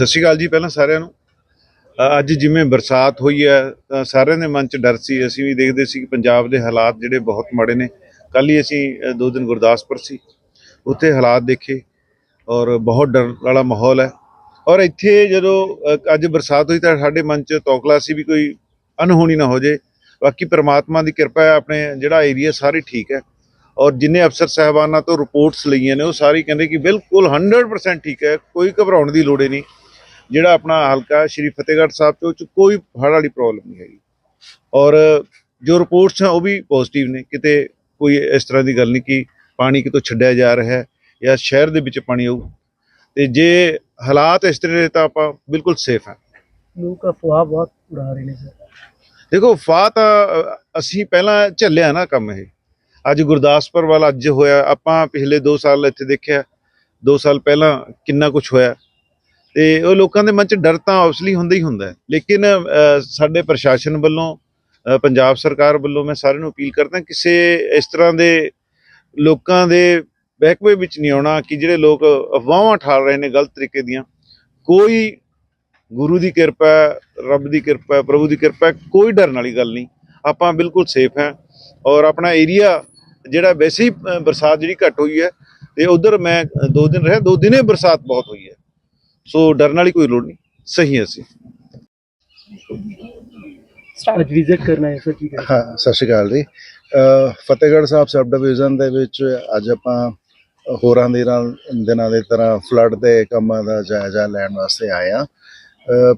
ਸਤਿ ਸ਼੍ਰੀ ਅਕਾਲ ਜੀ ਪਹਿਲਾਂ ਸਾਰਿਆਂ ਨੂੰ। ਅੱਜ ਜਿਵੇਂ ਬਰਸਾਤ ਹੋਈ ਹੈ, ਤਾਂ ਸਾਰਿਆਂ ਦੇ ਮਨ 'ਚ ਡਰ ਸੀ। ਅਸੀਂ ਵੀ ਦੇਖਦੇ ਸੀ ਕਿ ਪੰਜਾਬ ਦੇ ਹਾਲਾਤ ਜਿਹੜੇ ਬਹੁਤ ਮਾੜੇ ਨੇ। ਕੱਲ ਹੀ ਅਸੀਂ ਦੋ ਦਿਨ ਗੁਰਦਾਸਪੁਰ ਸੀ। ਉੱਥੇ ਹਾਲਾਤ ਦੇਖੇ ਔਰ ਬਹੁਤ ਡਰ ਵਾਲਾ ਮਾਹੌਲ ਹੈ। ਔਰ ਇੱਥੇ ਜਦੋਂ ਅੱਜ ਬਰਸਾਤ ਹੋਈ ਤਾਂ ਸਾਡੇ ਮਨ 'ਚ ਤੌਖਲਾ ਸੀ ਵੀ ਕੋਈ ਅਨਹੋਣੀ ਨਾ ਹੋ ਜੇ ਬਾਕੀ ਪ੍ਰਮਾਤਮਾ ਦੀ ਕਿਰਪਾ ਹੈ, ਆਪਣੇ ਜਿਹੜਾ ਏਰੀਆ ਸਾਰੇ ਠੀਕ ਹੈ। ਔਰ ਜਿੰਨੇ ਅਫਸਰ ਸਾਹਿਬਾਨਾਂ ਤੋਂ ਰਿਪੋਰਟਸ ਲਈਆਂ ਨੇ, ਉਹ ਸਾਰੇ ਕਹਿੰਦੇ ਕਿ ਬਿਲਕੁਲ 100% ਠੀਕ ਹੈ। ਕੋਈ ਘਬਰਾਉਣ ਦੀ ਲੋੜ ਹੀ ਨਹੀਂ। ਜਿਹੜਾ ਆਪਣਾ ਹਲਕਾ ਸ਼੍ਰੀ ਫਤਿਹਗੜ੍ਹ ਸਾਹਿਬ ਤੋਂ ਚ ਕੋਈ ਹੜ੍ਹ ਵਾਲੀ ਪ੍ਰੋਬਲਮ ਨਹੀਂ ਹੈਗੀ। ਔਰ ਜੋ ਰਿਪੋਰਟਸ ਆ ਉਹ ਵੀ ਪੋਜ਼ਿਟਿਵ ਨੇ। ਕਿਤੇ ਕੋਈ ਇਸ ਤਰ੍ਹਾਂ ਦੀ ਗੱਲ ਨਹੀਂ ਕਿ ਪਾਣੀ ਕਿਤੋਂ ਛੱਡਿਆ ਜਾ ਰਿਹਾ ਹੈ ਜਾਂ ਸ਼ਹਿਰ ਦੇ ਵਿੱਚ ਪਾਣੀ ਆਊ ਤੇ ਜੇ ਹਾਲਾਤ ਇਸ ਤਰ੍ਹਾਂ ਦੇ ਤਾਂ ਆਪਾਂ ਬਿਲਕੁਲ ਸੇਫ ਹਾਂ। ਲੋਕ ਅਫਵਾਹ ਬਹੁਤ ਉਡਾ ਰਹੇ ਨੇ ਸਰ। ਦੇਖੋ ਫਾਹ ਤਾਂ ਅਸੀਂ ਪਹਿਲਾਂ ਝੱਲਿਆ ਨਾ ਕੰਮ ਇਹ। ਅੱਜ ਗੁਰਦਾਸਪੁਰ ਵਾਲਾ ਅੱਜ ਹੋਇਆ। ਆਪਾਂ ਪਿਛਲੇ 2 ਸਾਲ ਇੱਥੇ ਦੇਖਿਆ। 2 ਸਾਲ ਪਹਿਲਾਂ ਕਿੰਨਾ ਕੁਝ ਹੋਇਆ। ਤੇ ਉਹ ਲੋਕਾਂ ਦੇ ਮਨ 'ਚ ਡਰ ਤਾਂ ਆਬਵੀਅਸਲੀ ਹੁੰਦਾ ਹੀ ਹੁੰਦਾ ਲੇਕਿਨ ਸਾਡੇ ਪ੍ਰਸ਼ਾਸਨ ਵੱਲੋਂ ਪੰਜਾਬ ਸਰਕਾਰ ਵੱਲੋਂ ਮੈਂ ਸਾਰਿਆਂ ਨੂੰ ਅਪੀਲ ਕਰਦਾ ਕਿਸੇ ਇਸ ਤਰ੍ਹਾਂ ਦੇ ਲੋਕਾਂ ਦੇ ਬਹਿਕਵੇ ਵਿੱਚ ਨਹੀਂ ਆਉਣਾ ਕਿ ਜਿਹੜੇ ਲੋਕ ਅਫਵਾਹਾਂ ਠਾਲ ਰਹੇ ਨੇ ਗਲਤ ਤਰੀਕੇ ਦੀਆਂ। ਕੋਈ ਗੁਰੂ ਦੀ ਕਿਰਪਾ ਰੱਬ ਦੀ ਕਿਰਪਾ ਪ੍ਰਭੂ ਦੀ ਕਿਰਪਾ ਕੋਈ ਡਰਨ ਵਾਲੀ ਗੱਲ ਨਹੀਂ। ਆਪਾਂ ਬਿਲਕੁਲ ਸੇਫ ਹੈ ਔਰ ਆਪਣਾ ਏਰੀਆ ਜਿਹੜਾ ਵੈਸੇ ਹੀ ਬਰਸਾਤ ਜਿਹੜੀ ਘੱਟ ਹੋਈ ਹੈ, ਤੇ ਉਧਰ ਮੈਂ ਦੋ ਦਿਨ ਰਿਹਾ, ਦੋ ਦਿਨੇ ਬਰਸਾਤ ਬਹੁਤ ਹੋਈ ਹੈ। ਸੋ ਡਰਨ ਵਾਲੀ ਕੋਈ ਲੋੜ ਨਹੀਂ। ਸਹੀ ਹੈ ਅਸੀਂ। ਅੱਜ ਵਿਜ਼ਿਟ ਕਰਨਾ ਹੈ ਸਰ ਕੀ ਕरें ਹਾਂ ਸਤਿ ਸ਼੍ਰੀ ਅਕਾਲ ਜੀ। ਫਤਿਹਗੜ੍ਹ ਸਾਹਿਬ ਸਬ ਡਿਵੀਜ਼ਨ ਦੇ ਵਿੱਚ ਅੱਜ ਆਪਾਂ ਹੋਰਾਂ ਦੇ ਨਾਲ ਦਿਨਾਂ ਦੇ ਤਰ੍ਹਾਂ ਫਲੱਡ ਦੇ ਕੰਮਾਂ ਦਾ ਜਾਇਜ਼ਾ ਲੈਣ ਵਾਸਤੇ ਆਏ ਆ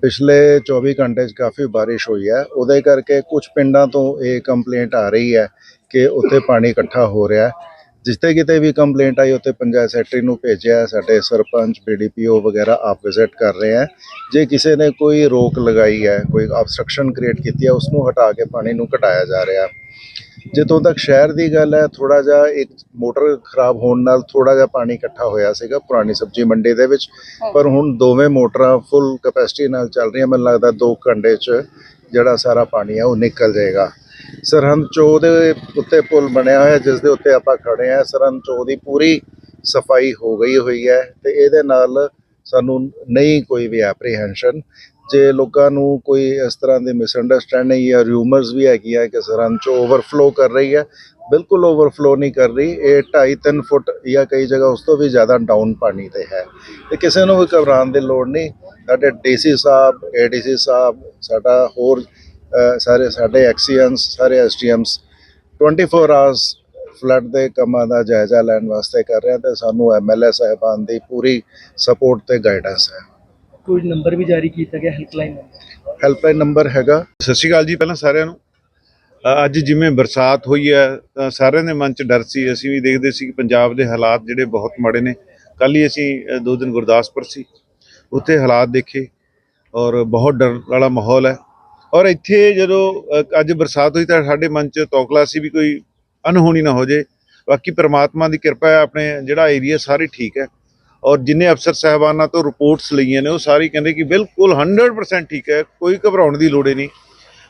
ਪਿਛਲੇ 24 ਘੰਟੇ 'ਚ ਕਾਫੀ ਬਾਰਿਸ਼ ਹੋਈ ਹੈ। ਉਹਦੇ ਕਰਕੇ ਕੁਝ ਪਿੰਡਾਂ ਤੋਂ ਇਹ ਕੰਪਲੇਂਟ ਆ ਰਹੀ ਹੈ ਕਿ ਉੱਥੇ ਪਾਣੀ ਇਕੱਠਾ ਹੋ ਰਿਹਾ ਹੈ। ਜਿੱਥੇ ਕਿਤੇ ਵੀ ਕੰਪਲੇਂਟ ਆਈ, ਉੱਥੇ ਪੰਚਾਇਤ ਸੈਕਟਰੀ ਨੂੰ ਭੇਜਿਆ, ਸਾਡੇ ਸਰਪੰਚ ਬੀਡੀਪੀਓ ਵਗੈਰਾ ਆਪ ਵਿਜ਼ਿਟ ਕਰ ਰਹੇ ਹੈ ਜੇ ਕਿਸੇ ਨੇ ਕੋਈ ਰੋਕ ਲਗਾਈ ਹੈ, ਕੋਈ ਆਬਸਟਰਕਸ਼ਨ ਕ੍ਰੀਏਟ ਕੀਤੀ ਹੈ ਉਸ ਨੂੰ ਹਟਾ ਕੇ ਪਾਣੀ ਨੂੰ ਘਟਾਇਆ ਜਾ ਰਿਹਾ। ਜਿੱਥੋਂ ਤੱਕ ਸ਼ਹਿਰ ਦੀ ਗੱਲ ਹੈ ਥੋੜਾ ਜਿਹਾ ਇੱਕ ਮੋਟਰ ਖਰਾਬ ਹੋਣ ਨਾਲ ਥੋੜਾ ਜਿਹਾ ਪਾਣੀ ਇਕੱਠਾ ਹੋਇਆ ਸੀਗਾ, ਪੁਰਾਣੀ ਸਬਜ਼ੀ ਮੰਡੀ ਦੇ ਵਿੱਚ। ਪਰ ਹੁਣ ਦੋਵੇਂ ਮੋਟਰਾਂ ਫੁੱਲ ਕੈਪੈਸਿਟੀ ਨਾਲ ਚੱਲ ਰਹੀਆਂ, ਮੈਨੂੰ ਲੱਗਦਾ 2 ਘੰਟੇ 'ਚ ਜਿਹੜਾ ਸਾਰਾ ਪਾਣੀ ਹੈ ਉਹ ਨਿਕਲ ਜਾਏਗਾ। ਸਰਹੰਦ ਚੋ ਦੇ ਉੱਤੇ ਪੁਲ ਬਣਿਆ ਹੋਇਆ, ਜਿਸ ਦੇ ਉੱਤੇ ਆਪਾਂ ਖੜੇ ਆ ਸਰਹੰਦ ਚੋ ਦੀ ਪੂਰੀ ਸਫ਼ਾਈ ਹੋ ਗਈ ਹੋਈ ਹੈ ਤੇ ਇਹਦੇ ਨਾਲ ਸਾਨੂੰ ਨਹੀਂ ਕੋਈ ਵੀ ਐਪਰੀਹੈਂਸ਼ਨ ਜੇ ਲੋਕਾਂ ਨੂੰ ਕੋਈ ਇਸ ਤਰ੍ਹਾਂ ਦੀ ਮਿਸਅੰਡਰਸਟੈਂਡਿੰਗ ਜਾਂ ਰਿਊਮਰਸ ਵੀ ਹੈਗੀਆਂ ਕਿ ਸਰਹੰਦ ਚੋ ਓਵਰਫਲੋ ਕਰ ਰਹੀ ਹੈ, ਬਿਲਕੁਲ ਓਵਰਫਲੋ ਨਹੀਂ ਕਰ ਰਹੀ। ਇਹ 2.5 3 ਫੁੱਟ ਜਾਂ ਕਈ ਜਗ੍ਹਾ ਉਸ ਤੋਂ ਵੀ ਜ਼ਿਆਦਾ ਡਾਊਨ ਪਾਣੀ ਤੇ ਹੈ। ਤੇ ਕਿਸੇ ਨੂੰ ਵੀ ਘਬਰਾਉਣ ਦੀ ਲੋੜ ਨਹੀਂ। ਸਾਡੇ ਡੀਸੀ ਸਾਹਿਬ ਏਡੀਸੀ ਸਾਹਿਬ, ਸਾਡਾ ਹੋਰ ਸਾਰੇ ਸਾਡੇ ਐਕਸੀਅਨਸ ਸਾਰੇ ਐਸਟੀਐਮਸ 24 ਆਵਰਸ ਫਲੱਡ ਦੇ ਕੰਮਾਂ ਦਾ ਜਾਇਜ਼ਾ ਲੈਣ ਵਾਸਤੇ ਕਰ ਰਹੇ ਆ ਤੇ ਸਾਨੂੰ ਐਮਐਲਏ ਸਾਹਿਬਾਨ ਦੀ ਪੂਰੀ ਸਪੋਰਟ ਤੇ ਗਾਈਡੈਂਸ ਹੈ। ਕੋਈ ਨੰਬਰ ਵੀ ਜਾਰੀ ਕੀਤਾ ਗਿਆ ਹੈਲਪਲਾਈਨ ਨੰਬਰ ਹੈਲਪਲਾਈਨ ਨੰਬਰ ਹੈਗਾ। ਸਤਿ ਸ਼੍ਰੀ ਅਕਾਲ ਜੀ ਪਹਿਲਾਂ ਸਾਰਿਆਂ ਨੂੰ। ਅੱਜ ਜਿਵੇਂ ਬਰਸਾਤ ਹੋਈ ਹੈ ਤਾਂ ਸਾਰਿਆਂ ਦੇ ਮਨ 'ਚ ਡਰ ਸੀ। ਅਸੀਂ ਵੀ ਦੇਖਦੇ ਸੀ ਕਿ ਪੰਜਾਬ ਦੇ ਹਾਲਾਤ ਜਿਹੜੇ ਬਹੁਤ ਮਾੜੇ ਨੇ। ਕੱਲ ਹੀ ਅਸੀਂ ਦੋ ਦਿਨ ਗੁਰਦਾਸਪੁਰ ਸੀ। ਉੱਥੇ ਹਾਲਾਤ ਦੇਖੇ ਔਰ ਬਹੁਤ ਡਰ ਵਾਲਾ ਮਾਹੌਲ ਹੈ। ਔਰ ਇੱਥੇ ਜਦੋਂ ਅੱਜ ਬਰਸਾਤ ਹੋਈ ਤਾਂ ਸਾਡੇ ਮਨ 'ਚ ਤੌਖਲਾ ਸੀ ਵੀ ਕੋਈ ਅਨਹੋਣੀ ਨਾ ਹੋ ਜੇ। ਬਾਕੀ ਪ੍ਰਮਾਤਮਾ ਦੀ ਕਿਰਪਾ ਹੈ, ਆਪਣੇ ਜਿਹੜਾ ਏਰੀਆ ਸਾਰੇ ਠੀਕ ਹੈ। ਔਰ ਜਿੰਨੇ ਅਫਸਰ ਸਾਹਿਬਾਨਾਂ ਤੋਂ ਰਿਪੋਰਟਸ ਲਈਆਂ ਨੇ, ਉਹ ਸਾਰੀ ਕਹਿੰਦੇ ਕਿ ਬਿਲਕੁਲ 100% ਠੀਕ ਹੈ, ਕੋਈ ਘਬਰਾਉਣ ਦੀ ਲੋੜ ਹੀ ਨਹੀਂ।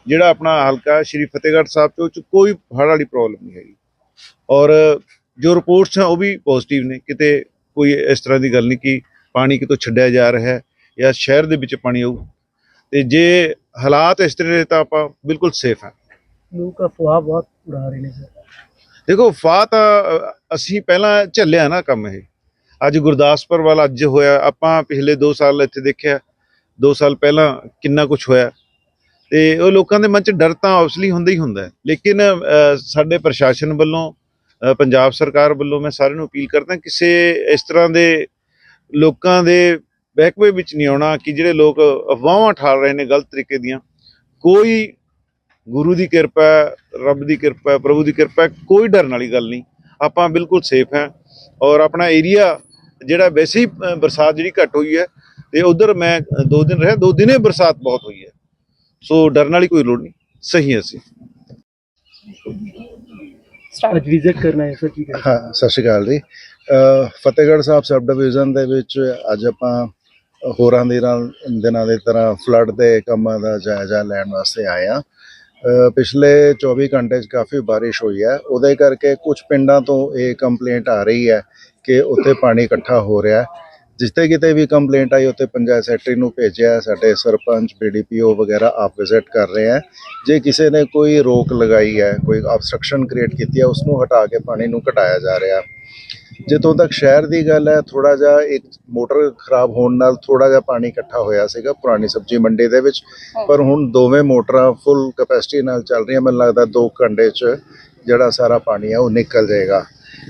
ਜਿਹੜਾ ਆਪਣਾ ਹਲਕਾ ਸ਼੍ਰੀ ਫਤਿਹਗੜ੍ਹ ਸਾਹਿਬ ਤੋਂ ਚ ਕੋਈ ਹੜ੍ਹ ਵਾਲੀ ਪ੍ਰੋਬਲਮ ਨਹੀਂ ਹੈਗੀ। ਔਰ ਜੋ ਰਿਪੋਰਟਸ ਆ ਉਹ ਵੀ ਪੋਜ਼ਿਟਿਵ ਨੇ। ਕਿਤੇ ਕੋਈ ਇਸ ਤਰ੍ਹਾਂ ਦੀ ਗੱਲ ਨਹੀਂ ਕਿ ਪਾਣੀ ਕਿਤੋਂ ਛੱਡਿਆ ਜਾ ਰਿਹਾ ਹੈ ਜਾਂ ਸ਼ਹਿਰ ਦੇ ਵਿੱਚ ਪਾਣੀ ਆਊ। ਤੇ ਜੇ ਹਾਲਾਤ ਇਸ ਤਰ੍ਹਾਂ ਦੇ ਤਾਂ ਆਪਾਂ ਬਿਲਕੁਲ ਸੇਫ ਹਾਂ। ਲੋਕ ਅਫਵਾਹ ਬਹੁਤ ਉਡਾ ਰਹੇ ਨੇ ਸਰ। ਦੇਖੋ ਫਾਹ ਤਾਂ ਅਸੀਂ ਪਹਿਲਾਂ ਝੱਲਿਆ ਨਾ ਕੰਮ ਇਹ। ਅੱਜ ਗੁਰਦਾਸਪੁਰ ਵਾਲਾ ਅੱਜ ਹੋਇਆ ਆਪਾਂ ਪਿਛਲੇ 2 ਸਾਲ ਇੱਥੇ ਦੇਖਿਆ 2 ਸਾਲ ਪਹਿਲਾਂ ਕਿੰਨਾ ਕੁਝ ਹੋਇਆ। ਤੇ ਉਹ ਲੋਕਾਂ ਦੇ ਮਨ 'ਚ ਡਰ ਤਾਂ ਆਬਵੀਅਸਲੀ ਹੁੰਦਾ ਹੀ ਹੁੰਦਾ ਲੇਕਿਨ ਸਾਡੇ ਪ੍ਰਸ਼ਾਸਨ ਵੱਲੋਂ ਪੰਜਾਬ ਸਰਕਾਰ ਵੱਲੋਂ ਮੈਂ ਸਾਰਿਆਂ ਨੂੰ ਅਪੀਲ ਕਰਦਾ ਕਿਸੇ ਇਸ ਤਰ੍ਹਾਂ ਦੇ ਲੋਕਾਂ ਦੇ ਬਹਿਕਵੇ ਵਿੱਚ ਨਹੀਂ ਆਉਣਾ ਕਿ ਜਿਹੜੇ ਲੋਕ ਅਫਵਾਹਾਂ ਠਾਲ ਰਹੇ ਨੇ ਗਲਤ ਤਰੀਕੇ ਦੀਆਂ। ਕੋਈ ਗੁਰੂ ਦੀ ਕਿਰਪਾ ਹੈ, ਰੱਬ ਦੀ ਕਿਰਪਾ ਹੈ, ਪ੍ਰਭੂ ਦੀ ਕਿਰਪਾ ਹੈ, ਕੋਈ ਡਰਨ ਵਾਲੀ ਗੱਲ ਨਹੀਂ। ਆਪਾਂ ਬਿਲਕੁਲ ਸੇਫ ਹੈ ਔਰ ਆਪਣਾ ਏਰੀਆ ਜਿਹੜਾ ਵੈਸੇ ਹੀ ਬਰਸਾਤ ਜਿਹੜੀ ਘੱਟ ਹੋਈ ਹੈ ਤੇ ਉਧਰ ਮੈਂ ਦੋ ਦਿਨ ਰਿਹਾ ਦੋ ਦਿਨੇ ਬਰਸਾਤ ਬਹੁਤ ਹੋਈ ਹੈ। ਸੋ ਡਰਨ ਵਾਲੀ ਕੋਈ ਲੋੜ ਨਹੀਂ। ਸਹੀ ਹੈ ਅਸੀਂ। ਅੱਜ ਵਿਜ਼ਿਟ ਕਰਨਾ ਹੈ ਸਰ ਕੀ ਕरें ਹਾਂ ਸਤਿ ਸ਼੍ਰੀ ਅਕਾਲ ਜੀ। ਫਤਿਹਗੜ੍ਹ ਸਾਹਿਬ ਸਬ ਡਿਵੀਜ਼ਨ ਦੇ ਵਿੱਚ ਅੱਜ ਆਪਾਂ ਹੋਰਾਂ ਦੇ ਨਾਲ, ਦਿਨਾਂ ਦੇ ਤਰ੍ਹਾਂ ਫਲੱਡ ਦੇ ਕੰਮਾਂ ਦਾ ਜਾਇਜ਼ਾ ਲੈਣ ਵਾਸਤੇ ਆਏ ਆ ਪਿਛਲੇ 24 ਘੰਟੇ 'ਚ ਕਾਫੀ ਬਾਰਿਸ਼ ਹੋਈ ਹੈ। ਉਹਦੇ ਕਰਕੇ ਕੁਝ ਪਿੰਡਾਂ ਤੋਂ ਇਹ ਕੰਪਲੇਂਟ ਆ ਰਹੀ ਹੈ ਕਿ ਉੱਥੇ ਪਾਣੀ ਇਕੱਠਾ ਹੋ ਰਿਹਾ ਜਿੱਥੇ ਕਿਤੇ ਵੀ ਕੰਪਲੇਂਟ ਆਈ, ਉੱਥੇ ਪੰਚਾਇਤ ਸੈਕਟਰੀ ਨੂੰ ਭੇਜਿਆ ਸਾਡੇ ਸਰਪੰਚ ਬੀਡੀਪੀਓ ਵਗੈਰਾ ਆਪ ਵਿਜ਼ਿਟ ਕਰ ਰਹੇ ਹੈ। ਜੇ ਕਿਸੇ ਨੇ ਕੋਈ ਰੋਕ ਲਗਾਈ ਹੈ, ਕੋਈ ਆਬਸਟਰਕਸ਼ਨ ਕ੍ਰੀਏਟ ਕੀਤੀ ਹੈ ਉਸ ਨੂੰ ਹਟਾ ਕੇ ਪਾਣੀ ਨੂੰ ਘਟਾਇਆ ਜਾ ਰਿਹਾ ਜਿੱਥੋਂ ਤੱਕ ਸ਼ਹਿਰ ਦੀ ਗੱਲ ਹੈ ਥੋੜਾ ਜਿਹਾ ਇੱਕ ਮੋਟਰ ਖਰਾਬ ਹੋਣ ਨਾਲ ਥੋੜਾ ਜਿਹਾ ਪਾਣੀ ਇਕੱਠਾ ਹੋਇਆ ਸੀਗਾ ਪੁਰਾਣੀ ਸਬਜ਼ੀ ਮੰਡੀ ਦੇ ਵਿੱਚ। ਪਰ ਹੁਣ ਦੋਵੇਂ ਮੋਟਰਾਂ ਫੁੱਲ ਕਪੈਸਿਟੀ ਨਾਲ ਚੱਲ ਰਹੀਆਂ ਮੈਨੂੰ ਲੱਗਦਾ 2 ਘੰਟੇ 'ਚ ਜਿਹੜਾ ਸਾਰਾ ਪਾਣੀ ਹੈ ਉਹ ਨਿਕਲ ਜਾਏਗਾ।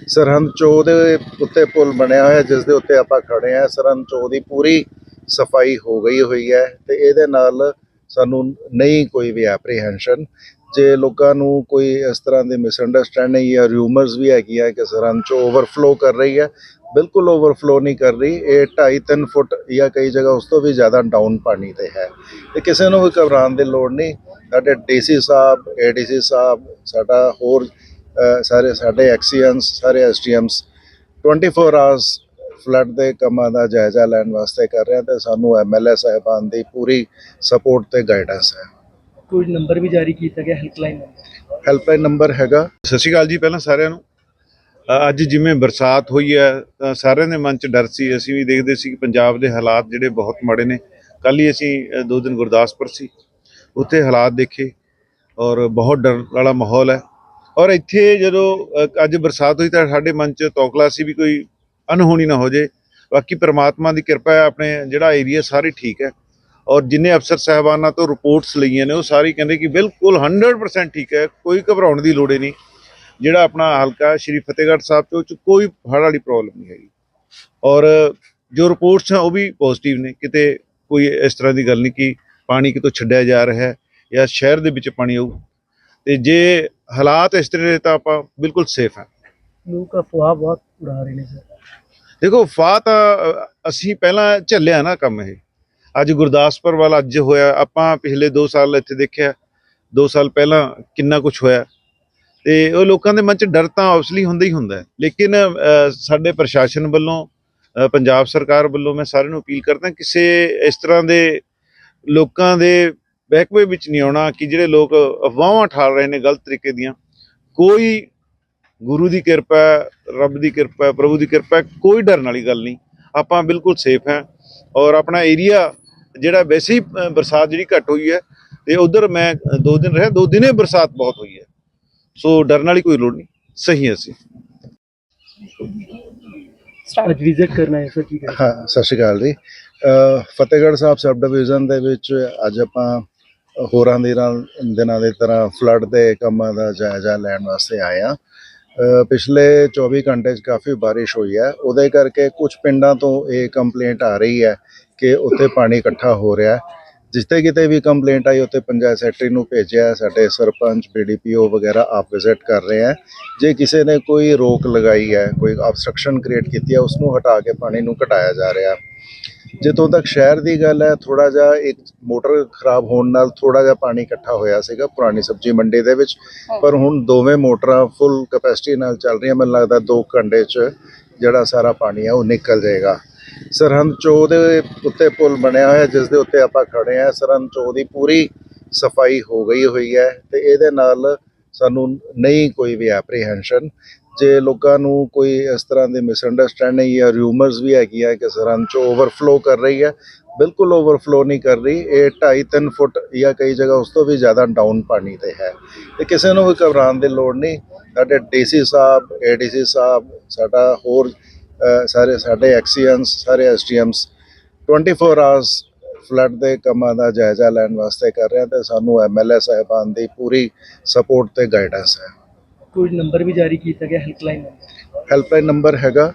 ਸਰਹੰਦ ਚੌ ਦੇ ਉੱਤੇ ਪੁਲ ਬਣਿਆ ਹੋਇਆ ਜਿਸ ਦੇ ਉੱਤੇ ਆਪਾਂ ਖੜੇ ਆ ਸਰਹੰਦ ਚੌ ਦੀ ਪੂਰੀ ਸਫ਼ਾਈ ਹੋ ਗਈ ਹੋਈ ਹੈ ਤੇ ਇਹਦੇ ਨਾਲ ਸਾਨੂੰ ਨਹੀਂ ਕੋਈ ਵੀ ਐਪਰੀਹੈਂਸ਼ਨ ਜੇ ਲੋਕਾਂ ਨੂੰ ਕੋਈ ਇਸ ਤਰ੍ਹਾਂ ਦੀ ਮਿਸਅੰਡਰਸਟੈਂਡਿੰਗ ਜਾਂ ਰਿਊਮਰਸ ਵੀ ਹੈਗੀਆਂ ਕਿ ਸਰਹੰਦ 'ਚੋਂ ਓਵਰਫਲੋ ਕਰ ਰਹੀ ਹੈ, ਬਿਲਕੁਲ ਓਵਰਫਲੋ ਨਹੀਂ ਕਰ ਰਹੀ, ਇਹ 2.5 3 ਫੁੱਟ ਜਾਂ ਕਈ ਜਗ੍ਹਾ ਉਸ ਤੋਂ ਵੀ ਜ਼ਿਆਦਾ ਡਾਊਨ ਪਾਣੀ ਤੇ ਹੈ। ਤੇ ਕਿਸੇ ਨੂੰ ਵੀ ਘਬਰਾਉਣ ਦੀ ਲੋੜ ਨਹੀਂ, ਸਾਡੇ ਡੀਸੀ ਸਾਹਿਬ ਏਡੀਸੀ ਸਾਹਿਬ, ਸਾਡਾ ਹੋਰ ਸਾਰੇ ਸਾਡੇ ਐਕਸੀਐਨਸ ਸਾਰੇ ਐਸਟੀਐਮਸ 24 ਆਵਰਸ ਫਲੱਡ ਦੇ ਕੰਮਾਂ ਦਾ ਜਾਇਜ਼ਾ ਲੈਣ ਵਾਸਤੇ ਕਰ ਰਹੇ ਆ ਤੇ ਸਾਨੂੰ ਐਮਐਲਏ ਸਾਹਿਬਾਨ ਦੀ ਪੂਰੀ ਸਪੋਰਟ ਤੇ ਗਾਈਡੈਂਸ ਹੈ। ਕੋਈ ਨੰਬਰ ਵੀ ਜਾਰੀ ਕੀਤਾ ਗਿਆ ਹੈਲਪਲਾਈਨ ਨੰਬਰ? ਹੈਲਪਲਾਈਨ ਨੰਬਰ ਹੈਗਾ। ਸਤਿ ਸ਼੍ਰੀ ਅਕਾਲ ਜੀ, ਪਹਿਲਾਂ ਸਾਰਿਆਂ ਨੂੰ। ਅੱਜ ਜਿਵੇਂ ਬਰਸਾਤ ਹੋਈ ਹੈ ਤਾਂ ਸਾਰਿਆਂ ਦੇ ਮਨ 'ਚ ਡਰ ਸੀ। ਅਸੀਂ ਵੀ ਦੇਖਦੇ ਸੀ ਕਿ ਪੰਜਾਬ ਦੇ ਹਾਲਾਤ ਜਿਹੜੇ ਬਹੁਤ ਮਾੜੇ ਨੇ। ਕੱਲ ਹੀ ਅਸੀਂ ਦੋ ਦਿਨ ਗੁਰਦਾਸਪੁਰ ਸੀ। ਉੱਥੇ ਹਾਲਾਤ ਦੇਖੇ ਔਰ ਬਹੁਤ ਡਰ ਵਾਲਾ ਮਾਹੌਲ ਹੈ। ਔਰ ਇੱਥੇ ਜਦੋਂ ਅੱਜ ਬਰਸਾਤ ਹੋਈ ਤਾਂ ਸਾਡੇ ਮਨ 'ਚ ਤੌਕਲਾ ਸੀ ਵੀ ਕੋਈ ਅਨਹੋਣੀ ਨਾ ਹੋ ਜੇ ਬਾਕੀ ਪ੍ਰਮਾਤਮਾ ਦੀ ਕਿਰਪਾ ਹੈ, ਆਪਣੇ ਜਿਹੜਾ ਏਰੀਆ ਸਾਰੇ ਠੀਕ ਹੈ। ਔਰ ਜਿੰਨੇ ਅਫਸਰ ਸਾਹਿਬਾਨਾਂ ਤੋਂ ਰਿਪੋਰਟਸ ਲਈਆਂ ਨੇ ਉਹ ਸਾਰੀ ਕਹਿੰਦੇ ਕਿ ਬਿਲਕੁਲ 100% ਠੀਕ ਹੈ ਕੋਈ ਘਬਰਾਉਣ ਦੀ ਲੋੜ ਨਹੀਂ। ਜਿਹੜਾ ਆਪਣਾ ਹਲਕਾ ਸ਼੍ਰੀ ਫਤਿਹਗੜ੍ਹ ਸਾਹਿਬ ਤੋਂ ਚ ਕੋਈ ਹੜ੍ਹ ਵਾਲੀ ਪ੍ਰੋਬਲਮ ਨਹੀਂ ਹੈਗੀ। ਔਰ ਜੋ ਰਿਪੋਰਟਸ ਹੈ ਉਹ ਵੀ ਪੋਜ਼ਿਟਿਵ ਨੇ। ਕਿਤੇ ਕੋਈ ਇਸ ਤਰ੍ਹਾਂ ਦੀ ਗੱਲ ਨਹੀਂ ਕਿ ਪਾਣੀ ਕਿਤੋਂ ਛੱਡਿਆ ਜਾ ਰਿਹਾ ਹੈ ਜਾਂ ਸ਼ਹਿਰ ਦੇ ਵਿੱਚ ਪਾਣੀ ਆਊ। ਤੇ ਜੇ ਹਾਲਾਤ ਇਸ ਤਰ੍ਹਾਂ ਦੇ ਤਾਂ ਆਪਾਂ ਬਿਲਕੁਲ ਸੇਫ ਹਾਂ। ਲੋਕ ਅਫਵਾਹ ਬਹੁਤ ਉਡਾ ਰਹੇ ਨੇ ਸਰ। ਦੇਖੋ ਫਾਹ ਤਾਂ ਅਸੀਂ ਪਹਿਲਾਂ ਝੱਲਿਆ ਨਾ ਕੰਮ ਇਹ। ਅੱਜ ਗੁਰਦਾਸਪੁਰ ਵਾਲਾ ਅੱਜ ਹੋਇਆ, ਆਪਾਂ ਪਿਛਲੇ 2 ਸਾਲ ਇੱਥੇ ਦੇਖਿਆ 2 ਸਾਲ ਪਹਿਲਾਂ ਕਿੰਨਾ ਕੁਝ ਹੋਇਆ। ਤੇ ਉਹ ਲੋਕਾਂ ਦੇ ਮਨ 'ਚ ਡਰ ਤਾਂ ਆਬਵੀਅਸਲੀ ਹੁੰਦਾ ਹੀ ਹੁੰਦਾ ਲੇਕਿਨ ਸਾਡੇ ਪ੍ਰਸ਼ਾਸਨ ਵੱਲੋਂ ਪੰਜਾਬ ਸਰਕਾਰ ਵੱਲੋਂ ਮੈਂ ਸਾਰਿਆਂ ਨੂੰ ਅਪੀਲ ਕਰਦਾ ਕਿਸੇ ਇਸ ਤਰ੍ਹਾਂ ਦੇ ਲੋਕਾਂ ਦੇ ਬਹਿਕਵੇ ਵਿੱਚ ਨਹੀਂ ਆਉਣਾ ਕਿ ਜਿਹੜੇ ਲੋਕ ਅਫਵਾਹਾਂ ਠਾਲ ਰਹੇ ਨੇ ਗਲਤ ਤਰੀਕੇ ਦੀਆਂ। ਕੋਈ ਗੁਰੂ ਦੀ ਕਿਰਪਾ, ਰੱਬ ਦੀ ਕਿਰਪਾ, ਪ੍ਰਭੂ ਦੀ ਕਿਰਪਾ, ਕੋਈ ਡਰਨ ਵਾਲੀ ਗੱਲ ਨਹੀਂ। ਆਪਾਂ ਬਿਲਕੁਲ ਸੇਫ ਹੈ ਔਰ ਆਪਣਾ ਏਰੀਆ ਜਿਹੜਾ ਵੈਸੇ ਹੀ ਬਰਸਾਤ ਜਿਹੜੀ ਘੱਟ ਹੋਈ ਹੈ ਤੇ ਉਧਰ ਮੈਂ ਦੋ ਦਿਨ ਰਿਹਾ ਦੋ ਦਿਨੇ ਬਰਸਾਤ ਬਹੁਤ ਹੋਈ ਹੈ। ਸੋ ਡਰਨ ਵਾਲੀ ਕੋਈ ਲੋੜ ਨਹੀਂ ਸਹੀ ਹੈ ਅਸੀਂ। ਅੱਜ ਵਿਜ਼ਿਟ ਕਰਨਾ ਹੈ ਸਰ ਕੀ ਕਰੇ ਹਾਂ ਸਤਿ ਸ਼੍ਰੀ ਅਕਾਲ ਜੀ। ਫਤਿਹਗੜ੍ਹ ਸਾਹਿਬ ਸਬ ਡਿਵੀਜ਼ਨ ਦੇ ਵਿੱਚ ਅੱਜ ਆਪਾਂ ਹੋਰਾਂ ਦੇ ਨਾਲ ਦਿਨਾਂ ਦੇ ਤਰ੍ਹਾਂ ਫਲੱਡ ਦੇ ਕੰਮਾਂ ਦਾ ਜਾਇਜ਼ਾ ਲੈਣ ਵਾਸਤੇ ਆਏ ਆ ਪਿਛਲੇ 24 ਘੰਟੇ 'ਚ ਕਾਫੀ ਬਾਰਿਸ਼ ਹੋਈ ਹੈ। ਉਹਦੇ ਕਰਕੇ ਕੁਝ ਪਿੰਡਾਂ ਤੋਂ ਇਹ ਕੰਪਲੇਂਟ ਆ ਰਹੀ ਹੈ ਕਿ ਉੱਥੇ ਪਾਣੀ ਇਕੱਠਾ ਹੋ ਰਿਹਾ ਜਿੱਥੇ ਕਿਤੇ ਵੀ ਕੰਪਲੇਂਟ ਆਈ, ਉੱਥੇ ਪੰਚਾਇਤ ਸੈਕਟਰੀ ਨੂੰ ਭੇਜਿਆ, ਸਾਡੇ ਸਰਪੰਚ ਬੀਡੀਪੀਓ ਵਗੈਰਾ ਆਪ ਵਿਜ਼ਿਟ ਕਰ ਰਹੇ ਹੈ। ਜੇ ਕਿਸੇ ਨੇ ਕੋਈ ਰੋਕ ਲਗਾਈ ਹੈ, ਕੋਈ ਆਬਸਟਰਕਸ਼ਨ ਕ੍ਰੀਏਟ ਕੀਤੀ ਹੈ ਉਸ ਨੂੰ ਹਟਾ ਕੇ ਪਾਣੀ ਨੂੰ ਘਟਾਇਆ ਜਾ ਰਿਹਾ ਜਿੱਥੋਂ ਤੱਕ ਸ਼ਹਿਰ ਦੀ ਗੱਲ ਹੈ ਥੋੜਾ ਜਿਹਾ ਇੱਕ ਮੋਟਰ ਖਰਾਬ ਹੋਣ ਨਾਲ ਥੋੜਾ ਜਿਹਾ ਪਾਣੀ ਇਕੱਠਾ ਹੋਇਆ ਸੀਗਾ ਪੁਰਾਣੀ ਸਬਜ਼ੀ ਮੰਡੀ ਦੇ ਵਿੱਚ। ਪਰ ਹੁਣ ਦੋਵੇਂ ਮੋਟਰਾਂ ਫੁੱਲ ਕੈਪੈਸਿਟੀ ਨਾਲ ਚੱਲ ਰਹੀਆਂ, ਮੈਨੂੰ ਲੱਗਦਾ 2 ਘੰਟੇ 'ਚ ਜਿਹੜਾ ਸਾਰਾ ਪਾਣੀ ਹੈ, ਉਹ ਨਿਕਲ ਜਾਏਗਾ। ਸਰਹੰਦ ਚੌ ਦੇ ਉੱਤੇ ਪੁਲ ਬਣਿਆ ਹੋਇਆ, ਜਿਸ ਦੇ ਉੱਤੇ ਆਪਾਂ ਖੜੇ ਆ ਸਰਹੰਦ ਚੋ ਦੀ ਪੂਰੀ ਸਫ਼ਾਈ ਹੋ ਗਈ ਹੋਈ ਹੈ ਤੇ ਇਹਦੇ ਨਾਲ ਸਾਨੂੰ ਨਹੀਂ ਕੋਈ ਵੀ ਐਪਰੀਹੈਂਸ਼ਨ ਜੇ ਲੋਕਾਂ ਨੂੰ ਕੋਈ ਇਸ ਤਰ੍ਹਾਂ ਦੀ ਮਿਸਅੰਡਰਸਟੈਂਡਿੰਗ ਜਾਂ ਰਿਊਮਰਸ ਵੀ ਹੈਗੀਆਂ ਕਿ ਸਰਹੰਦ ਚੋ ਓਵਰਫਲੋ ਕਰ ਰਹੀ ਹੈ, ਬਿਲਕੁਲ ਓਵਰਫਲੋ ਨਹੀਂ ਕਰ ਰਹੀ। ਇਹ 2.5 3 ਫੁੱਟ ਜਾਂ ਕਈ ਜਗ੍ਹਾ ਉਸ ਤੋਂ ਵੀ ਜ਼ਿਆਦਾ ਡਾਊਨ ਪਾਣੀ ਤੇ ਹੈ। ਤੇ ਕਿਸੇ ਨੂੰ ਵੀ ਘਬਰਾਉਣ ਦੀ ਲੋੜ ਨਹੀਂ। ਸਾਡੇ ਡੀਸੀ ਸਾਹਿਬ ਏਡੀਸੀ ਸਾਹਿਬ, ਸਾਡਾ ਹੋਰ ਸਾਰੇ ਸਾਡੇ ਐਕਸੀਐਨਸ ਸਾਰੇ ਐਸਟੀਐਮਸ 24 ਆਵਰਸ ਫਲੱਡ ਦੇ ਕੰਮਾਂ ਦਾ ਜਾਇਜ਼ਾ ਲੈਣ ਵਾਸਤੇ ਕਰ ਰਹੇ ਆ ਤੇ ਸਾਨੂੰ ਐਮਐਲਏ ਸਾਹਿਬਾਨ ਦੀ ਪੂਰੀ ਸਪੋਰਟ ਤੇ ਗਾਈਡੈਂਸ ਹੈ। ਕੋਈ ਨੰਬਰ ਵੀ ਜਾਰੀ ਕੀਤਾ ਗਿਆ ਹੈਲਪਲਾਈਨ ਹੈਲਪਲਾਈਨ ਨੰਬਰ ਹੈਗਾ